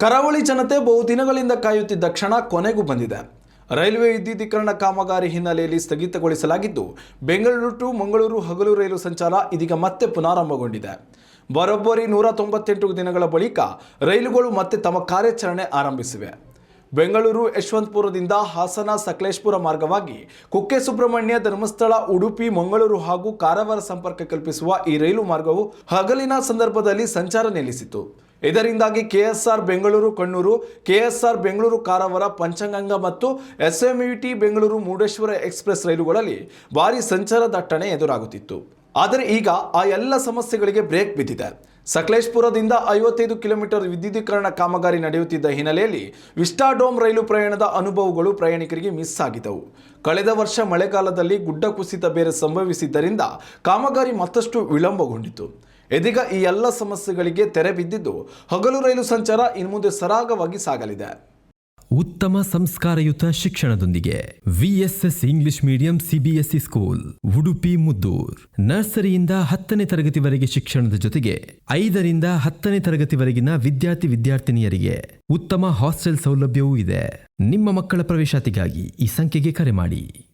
ಕರಾವಳಿ ಜನತೆ ಬಹುದಿನಗಳಿಂದ ಕಾಯುತ್ತಿದ್ದ ಕ್ಷಣ ಕೊನೆಗೂ ಬಂದಿದೆ. ರೈಲ್ವೆ ವಿದ್ಯುದೀಕರಣ ಕಾಮಗಾರಿ ಹಿನ್ನೆಲೆಯಲ್ಲಿ ಸ್ಥಗಿತಗೊಳಿಸಲಾಗಿದ್ದು, ಬೆಂಗಳೂರು ಟು ಮಂಗಳೂರು ಹಗಲು ರೈಲು ಸಂಚಾರ ಇದೀಗ ಮತ್ತೆ ಪುನಾರಂಭಗೊಂಡಿದೆ. ಬರೋಬ್ಬರಿ ನೂರ ತೊಂಬತ್ತೆಂಟು ದಿನಗಳ ಬಳಿಕ ರೈಲುಗಳು ಮತ್ತೆ ತಮ್ಮ ಕಾರ್ಯಾಚರಣೆ ಆರಂಭಿಸಿವೆ. ಬೆಂಗಳೂರು ಯಶವಂತಪುರದಿಂದ ಹಾಸನ ಸಕಲೇಶ್ಪುರ ಮಾರ್ಗವಾಗಿ ಕುಕ್ಕೆ ಸುಬ್ರಹ್ಮಣ್ಯ ಧರ್ಮಸ್ಥಳ, ಉಡುಪಿ, ಮಂಗಳೂರು ಹಾಗೂ ಕಾರವಾರ ಸಂಪರ್ಕ ಕಲ್ಪಿಸುವ ಈ ರೈಲು ಮಾರ್ಗವು ಹಗಲಿನ ಸಂದರ್ಭದಲ್ಲಿ ಸಂಚಾರ ನಿಲ್ಲಿಸಿತು ಇದರಿಂದಾಗಿ ಕೆಎಸ್ಆರ್ ಬೆಂಗಳೂರು ಕಣ್ಣೂರು, ಕೆಎಸ್ಆರ್ ಬೆಂಗಳೂರು ಕಾರವಾರ, ಪಂಚಗಂಗ ಮತ್ತು ಎಸ್ಎಂಯುಟಿ ಬೆಂಗಳೂರು ಮುರುಡೇಶ್ವರ ಎಕ್ಸ್ಪ್ರೆಸ್ ರೈಲುಗಳಲ್ಲಿ ಭಾರಿ ಸಂಚಾರ ದಟ್ಟಣೆ ಎದುರಾಗುತ್ತಿತ್ತು. ಆದರೆ ಈಗ ಆ ಎಲ್ಲ ಸಮಸ್ಯೆಗಳಿಗೆ ಬ್ರೇಕ್ ಬಿದ್ದಿದೆ. ಸಕಲೇಶ್ಪುರದಿಂದ ಐವತ್ತೈದು ಕಿಲೋಮೀಟರ್ ವಿದ್ಯುದೀಕರಣ ಕಾಮಗಾರಿ ನಡೆಯುತ್ತಿದ್ದ ಹಿನ್ನೆಲೆಯಲ್ಲಿ ವಿಸ್ಟಾಡೋಮ್ ರೈಲು ಪ್ರಯಾಣದ ಅನುಭವಗಳು ಪ್ರಯಾಣಿಕರಿಗೆ ಮಿಸ್ ಆಗಿದ್ದವು. ಕಳೆದ ವರ್ಷ ಮಳೆಗಾಲದಲ್ಲಿ ಗುಡ್ಡ ಕುಸಿತ ಬೇರೆ ಸಂಭವಿಸಿದ್ದರಿಂದ ಕಾಮಗಾರಿ ಮತ್ತಷ್ಟು ವಿಳಂಬಗೊಂಡಿತು ಇದೀಗ ಈ ಎಲ್ಲ ಸಮಸ್ಯೆಗಳಿಗೆ ತೆರೆ ಬಿದ್ದಿದ್ದು ಹಗಲು ರೈಲು ಸಂಚಾರ ಇನ್ಮುಂದೆ ಸರಾಗವಾಗಿ ಸಾಗಲಿದೆ. ಉತ್ತಮ ಸಂಸ್ಕಾರಯುತ ಶಿಕ್ಷಣದೊಂದಿಗೆ VSS English medium CBSE school, Udupi, Muddur. ನರ್ಸರಿಯಿಂದ ಹತ್ತನೇ ತರಗತಿವರೆಗೆ ಶಿಕ್ಷಣದ ಜೊತೆಗೆ ಐದರಿಂದ ಹತ್ತನೇ ತರಗತಿವರೆಗಿನ ವಿದ್ಯಾರ್ಥಿ ವಿದ್ಯಾರ್ಥಿನಿಯರಿಗೆ ಉತ್ತಮ ಹಾಸ್ಟೆಲ್ ಸೌಲಭ್ಯವೂ ಇದೆ. ನಿಮ್ಮ ಮಕ್ಕಳ ಪ್ರವೇಶಾತಿಗಾಗಿ ಈ ಸಂಖ್ಯೆಗೆ ಕರೆ ಮಾಡಿ.